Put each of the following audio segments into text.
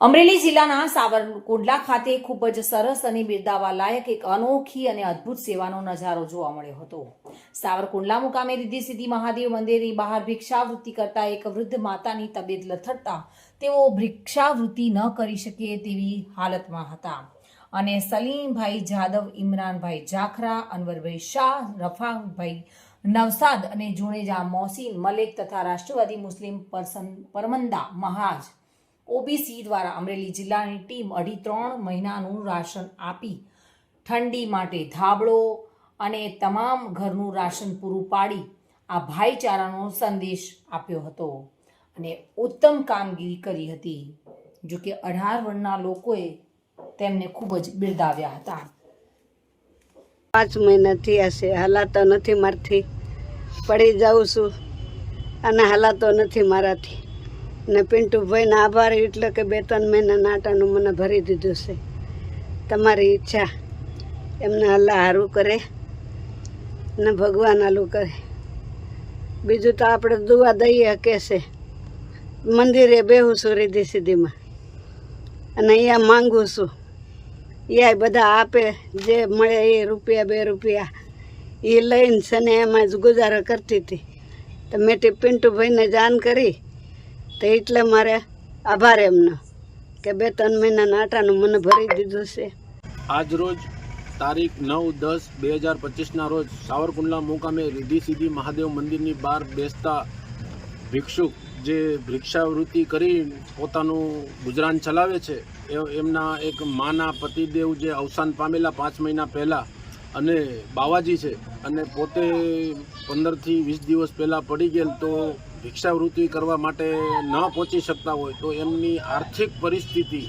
અમરેલી જિલ્લાના સાવરકુંડલા ખાતે ખૂબ જ સરસ અને બિરદાવા લાયક એક અનોખી અને અદ્ભુત સેવાનો નજારો જોવા મળ્યો હતો. સાવરકુંડલા મુકામે રીધી સીધી મહાદેવ મંદિરની બહાર ભિક્ષાવૃત્તિ કરતા એક વૃદ્ધ માતાની તબિયત લથડતા તેઓ ભિક્ષાવૃત્તિ ન કરી શકે તેવી હાલતમાં હતા. અને સલીમભાઈ જાદવ, ઇમરાનભાઈ જાખરા, અનવરભાઈ શાહ, રફાભાઈ નવસાદ અને જુણેજા મોસીન મલેક તથા રાષ્ટ્રવાદી મુસ્લિમ પરસન પરમંદા મહાજ ઓબીસી દ્વારા અમરેલી જિલ્લાની ટીમ અઢી ત્રણ મહિનાનું રાશન આપી ઠંડી માટે ધાબળો અને તમામ ઘરનું રાશન પૂરું પાડી આ ભાઈચારાનો સંદેશ આપ્યો હતો અને ઉત્તમ કામગીરી કરી હતી. જો કે અઢાર વર્ણના લોકોએ તેમને ખૂબ જ બિરદાવ્યા હતા. પાંચ મહિનાથી હશે હલાતો નથી મારથી પડી જાઉં છું અને હલાતો નથી મારાથી. ને પિન્ટુભાઈના આભાર એટલે કે બે ત્રણ મહિના નાટાનું મને ભરી દીધું છે. તમારી ઈચ્છા એમને હલ્લા સારું કરે ને ભગવાન હાલું કરે. બીજું તો આપણે દુવા દઈએ કે છે, મંદિરે બેહું છું રીધી સીધીમાં અને અહીંયા માંગુ છું એ બધા આપે જે મળે એ રૂપિયા બે રૂપિયા એ લઈને છે ને એમાં જ ગુજારો કરતી હતી. તો મેં તે પિન્ટુભાઈને જાણ કરી તો એટલે મારે આભાર એમનો કે બે ત્રણ મહિના નાટાનું મને ભરી દીધું છે. આજ રોજ તારીખ નવ દસ બે હજાર પચીસના રોજ સાવરકુંડલા મુકામે રીધી સીધી મહાદેવ મંદિરની બહાર બેસતા ભિક્ષુક જે ભિક્ષાવૃત્તિ કરી પોતાનું ગુજરાન ચલાવે છે એમના એક માના પતિદેવ જે અવસાન પામેલા પાંચ મહિના પહેલાં અને બાવાજી છે અને પોતે પંદરથી વીસ દિવસ પહેલાં પડી ગયેલ તો ભિક્ષાવૃત્તિ કરવા માટે ન પહોંચી શકતા હોય, તો એમની આર્થિક પરિસ્થિતિ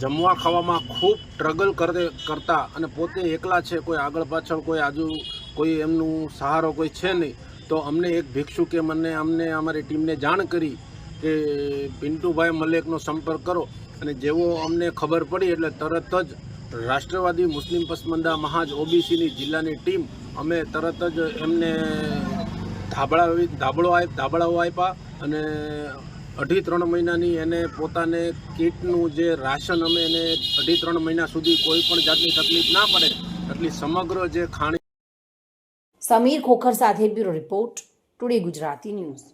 જમવા ખાવામાં ખૂબ સ્ટ્રગલ કરે, કરતા અને પોતે એકલા છે, કોઈ આગળ પાછળ, કોઈ આજુ, કોઈ એમનું સહારો કોઈ છે નહીં, તો અમને એક ભિક્ષુકે મને, અમને અમારી ટીમને જાણ કરી કે પિન્ટુભાઈ મલેકનો સંપર્ક કરો. અને જેવો અમને ખબર પડી એટલે તરત જ રાષ્ટ્રવાદી મુસ્લિમ પસમંદા મહાજ ઓબીસીની જિલ્લાની ટીમ, અમે તરત જ એમને ધાબળા ધાબળો ધાબળાઓ આપ્યા અને અઢી ત્રણ મહિનાની એને પોતાને કીટનું જે રાશન અમે એને અઢી ત્રણ મહિના સુધી કોઈ પણ જાતની તકલીફ ના પડે, એટલી સમગ્ર જે ખાણી સમીર ખોખર સાથે bureau report, today Gujarati news.